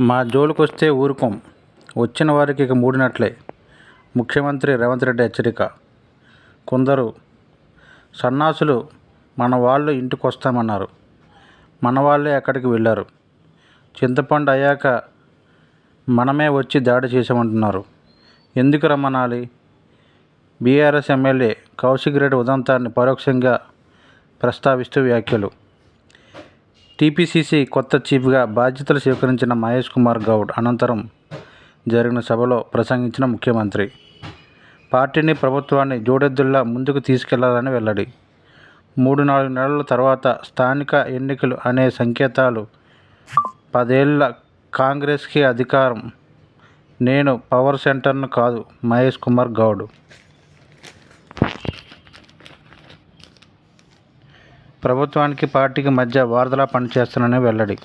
మా జోలికొస్తే ఊరుకోం. వచ్చిన వారికి ఇక మూడినట్లే. ముఖ్యమంత్రి రేవంత్ రెడ్డి హెచ్చరిక. కొందరు సన్నాసులు మన వాళ్ళు ఇంటికి వస్తామన్నారు మన వాళ్ళే అక్కడికి వెళ్ళారు. చింతపండు అయ్యాక మనమే వచ్చి దాడి చేసామంటున్నారు ఎందుకు రమ్మనాలి? బీఆర్ఎస్ ఎమ్మెల్యే కౌశిక్ రెడ్డి ఉదంతాన్ని పరోక్షంగా ప్రస్తావిస్తూ వ్యాఖ్యలు. టీపీసీసీ కొత్త చీఫ్గా బాధ్యతలు స్వీకరించిన మహేష్ కుమార్ గౌడ్ అనంతరం జరిగిన సభలో ప్రసంగించిన ముఖ్యమంత్రి. పార్టీని ప్రభుత్వాన్ని జోడెద్దుల్లా ముందుకు తీసుకెళ్ళాలని వెల్లడి. మూడు నాలుగు నెలల తర్వాత స్థానిక ఎన్నికలు అనే సంకేతాలు పదేళ్ళ కాంగ్రెస్కి అధికారం. నేను పవర్ సెంటర్ను కాదు మహేష్ కుమార్ గౌడ్. ప్రభుత్వానికి పార్టీకి మధ్య వారధలా పనిచేస్తున్నానని వెల్లడి.